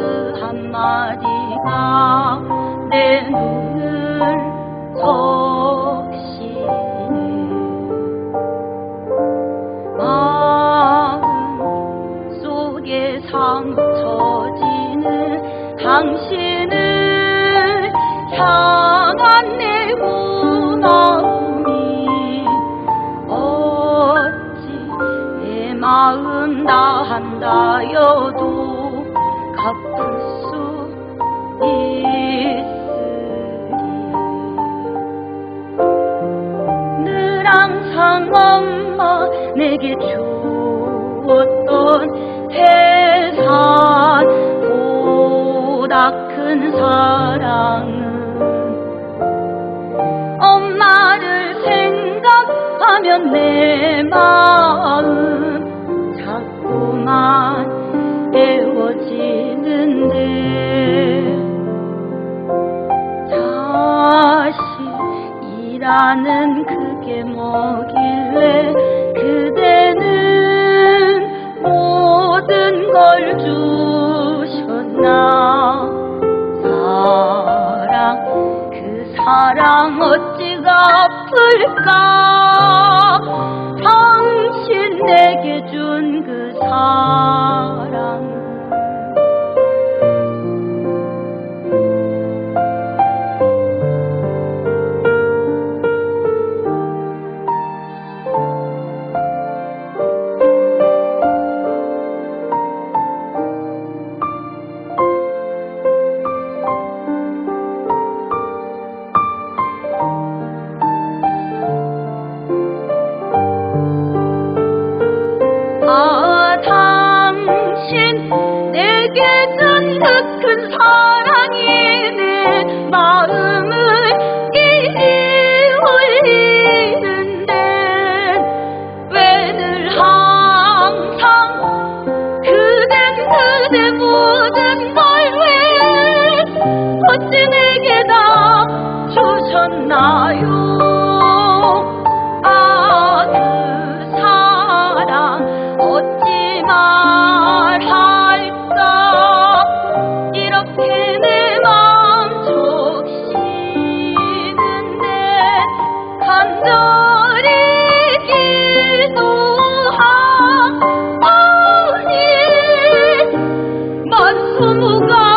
그 한마디가 내 눈을 적시네. 마음 속에 상처지는 당신 사랑 어찌 갚을까? 당신 내게 준 그 사랑. 사랑이 내 마음 God.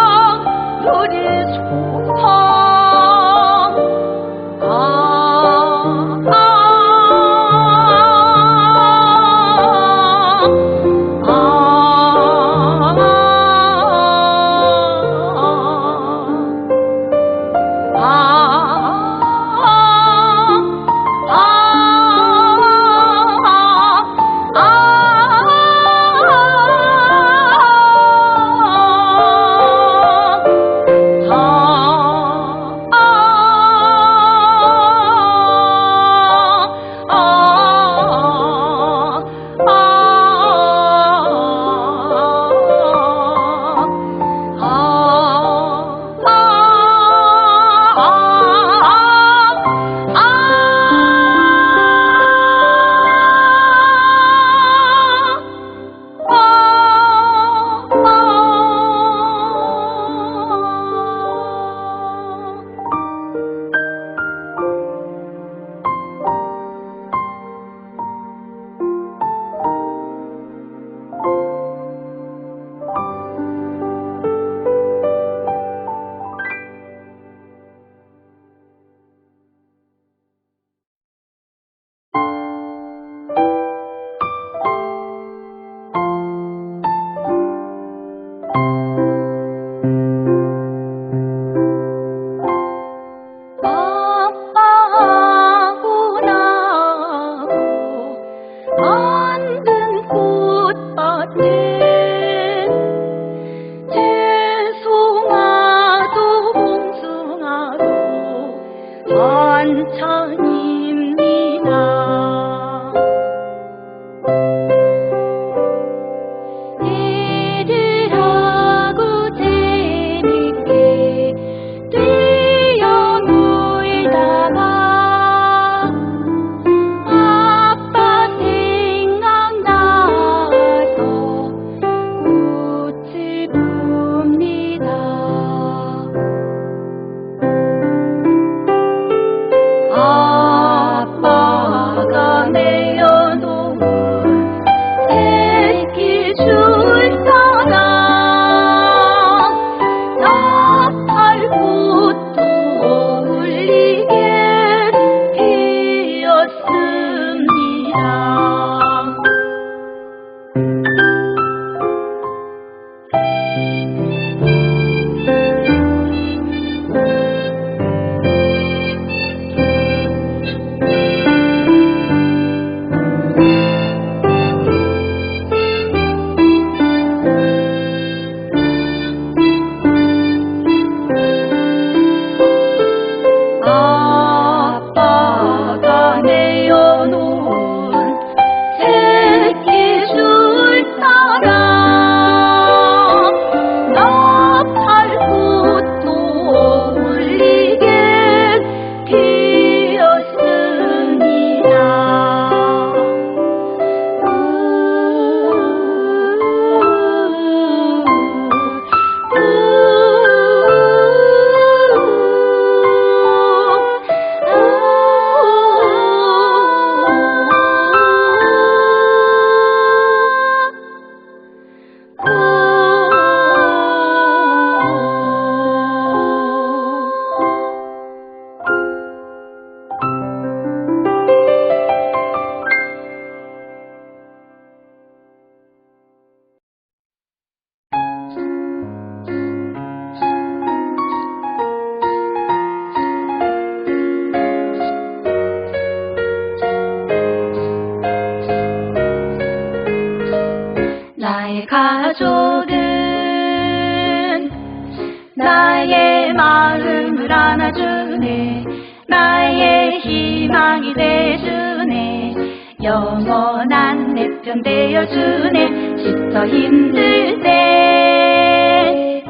가족은 나의 마음을 안아주네. 나의 희망이 되주네. 영원한 내 편 되어주네. 지쳐 힘들 때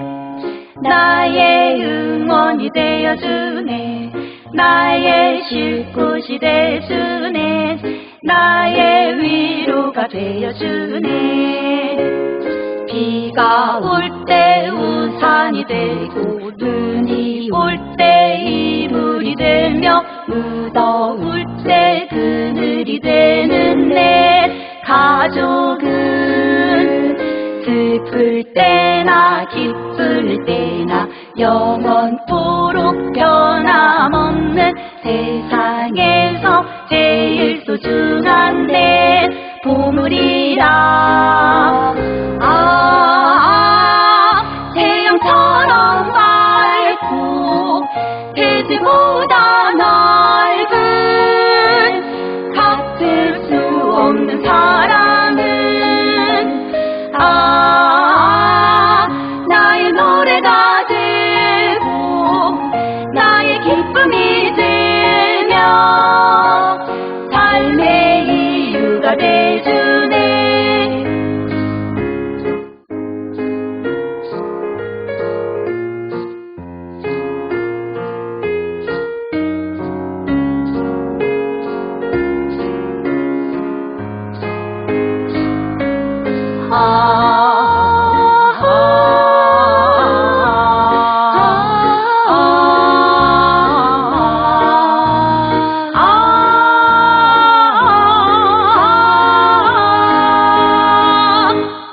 나의 응원이 되어주네. 나의 쉴 곳이 되주네. 나의 위로가 되어주네 비가 올 때 우산이 되고 눈이 올 때 이불이 되며 무더울 때 그늘이 되는 내 가족은 슬플 때나 기쁠 때나 영원토록 변함없는 세상에서 제일 소중한 내 보물이라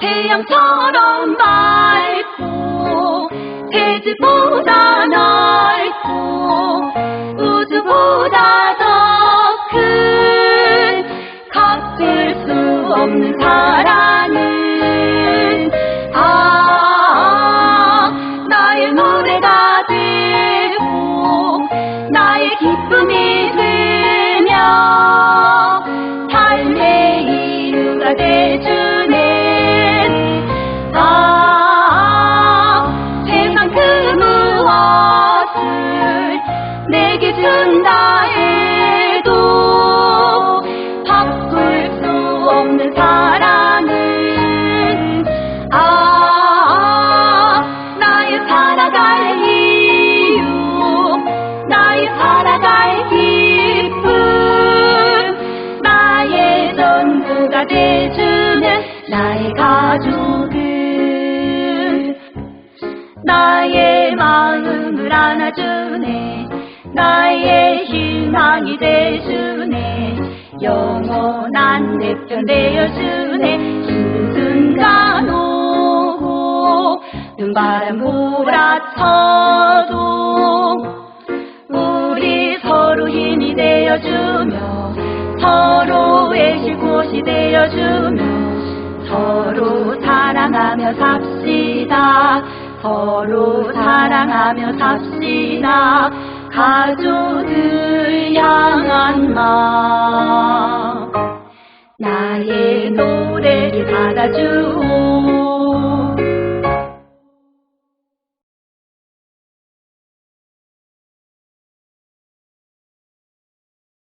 태양처럼 되주네. 아 세상 그 무엇을 내게 준다 나의 가족은 나의 마음을 안아주네. 나의 희망이 되주네. 영원한 내 편 되어주네. 힘든 순간 오고 눈바람 몰아쳐도 우리 서로 힘이 되어주며 서로의 쉴 곳이 되어주며 서로 사랑하며 삽시다. 서로 사랑하며 삽시다. 가족을 향한 마음. 나의 노래를 받아주오